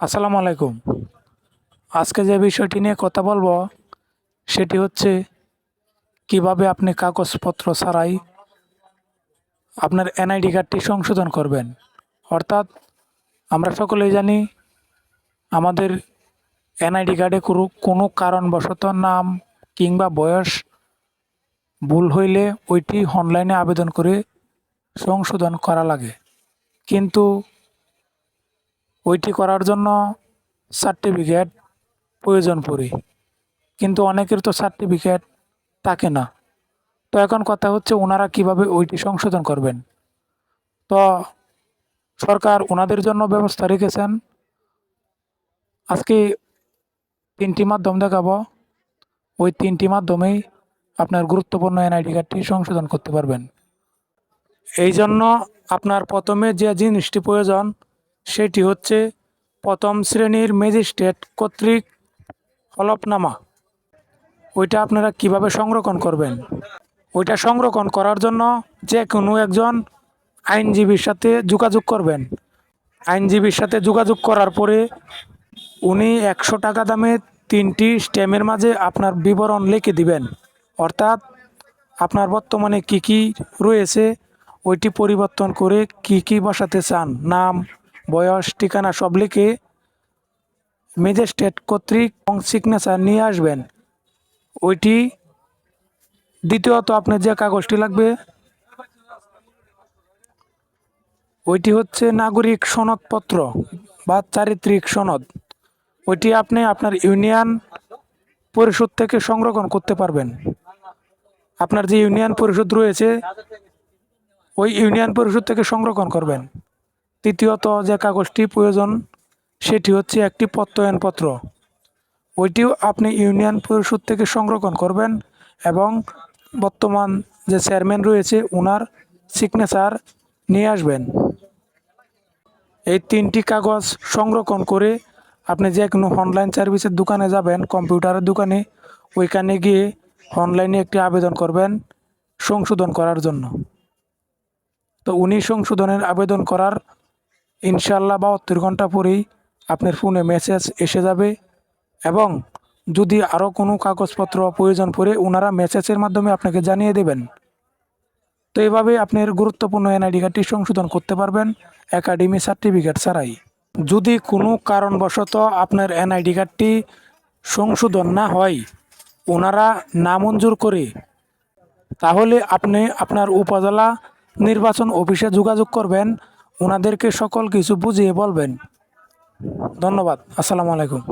আসসালামু আলাইকুম। আজকে যে বিষয়টি নিয়ে কথা বলব, সেটি হচ্ছে কীভাবে আপনি কাগজপত্র ছাড়াই আপনার এনআইডি কার্ডটি সংশোধন করবেন। অর্থাৎ আমরা সকলেই জানি আমাদের এনআইডি কার্ডে কোনো কারণবশত নাম কিংবা বয়স ভুল হইলে ওইটি অনলাইনে আবেদন করে সংশোধন করা লাগে। কিন্তু ওইটি করার জন্য সার্টিফিকেট প্রয়োজন পড়ে। কিন্তু অনেকের তো সার্টিফিকেট থাকে না। তো এখন কথা হচ্ছে ওনারা কীভাবে ওইটি সংশোধন করবেন? তো সরকার ওনাদের জন্য ব্যবস্থা রেখেছেন। আজকে তিনটি মাধ্যম দেখাবো। ওই তিনটি মাধ্যমেই আপনার গুরুত্বপূর্ণ এনআইডি কার্ডটি সংশোধন করতে পারবেন। এই জন্য আপনার প্রথমে যে জিনিসটি প্রয়োজন সেটি হচ্ছে প্রথম শ্রেণির ম্যাজিস্ট্রেট কর্তৃক হলফনামা। ওইটা আপনারা কীভাবে সংরক্ষণ করবেন? ওইটা সংরক্ষণ করার জন্য যে কোনো একজন আইনজীবীর সাথে যোগাযোগ করবেন। আইনজীবীর সাথে যোগাযোগ করার পরে উনি একশো টাকা দামে তিনটি স্ট্যামের মাঝে আপনার বিবরণ লিখে দিবেন। অর্থাৎ আপনার বর্তমানে কি কি রয়েছে, ওইটি পরিবর্তন করে কি কি বসাতে চান, নাম বয়স, ঠিকানা সব লিখে ম্যাজিস্ট্রেট কর্তৃক সিগনেচার নিয়ে আসবেন। ওইটি দ্বিতীয়ত আপনার যে কাগজটি লাগবে, ওইটি হচ্ছে নাগরিক সনদপত্র বা চারিত্রিক সনদ। ওইটি আপনি আপনার ইউনিয়ন পরিষদ থেকে সংরক্ষণ করতে পারবেন। আপনার যে ইউনিয়ন পরিষদ রয়েছে, ওই ইউনিয়ন পরিষদ থেকে সংরক্ষণ করবেন। তৃতীয়ত যে কাগজটি প্রয়োজন, সেটি হচ্ছে একটি প্রত্যয়নপত্র। ওইটিও আপনি ইউনিয়ন পরিষদ থেকে সংরক্ষণ করবেন এবং বর্তমান যে চেয়ারম্যান রয়েছে ওনার সিগনেচার নিয়ে আসবেন। এই তিনটি কাগজ সংরক্ষণ করে আপনি যে কোনো অনলাইন সার্ভিসের দোকানে যাবেন, কম্পিউটারের দোকানে, ওইখানে গিয়ে অনলাইনে একটি আবেদন করবেন সংশোধন করার জন্য। তো উনি সংশোধনের আবেদন করার ইনশাল্লাহ বাহাত্তর ঘণ্টা পরেই আপনার ফোনে মেসেজ এসে যাবে এবং যদি আরও কোনো কাগজপত্র প্রয়োজন পড়ে ওনারা মেসেজের মাধ্যমে আপনাকে জানিয়ে দেবেন। তো এভাবে আপনার গুরুত্বপূর্ণ এনআইডি কার্ডটি সংশোধন করতে পারবেন একাডেমি সার্টিফিকেট ছাড়াই। যদি কোনো কারণবশত আপনার এনআইডি কার্ডটি সংশোধন না হয়, ওনারা নামঞ্জুর করে, তাহলে আপনি আপনার উপজেলা নির্বাচন অফিসে যোগাযোগ করবেন ওনাদেরকে সকল কিছু বুঝিয়ে বলবেন। ধন্যবাদ। আসসালামু আলাইকুম।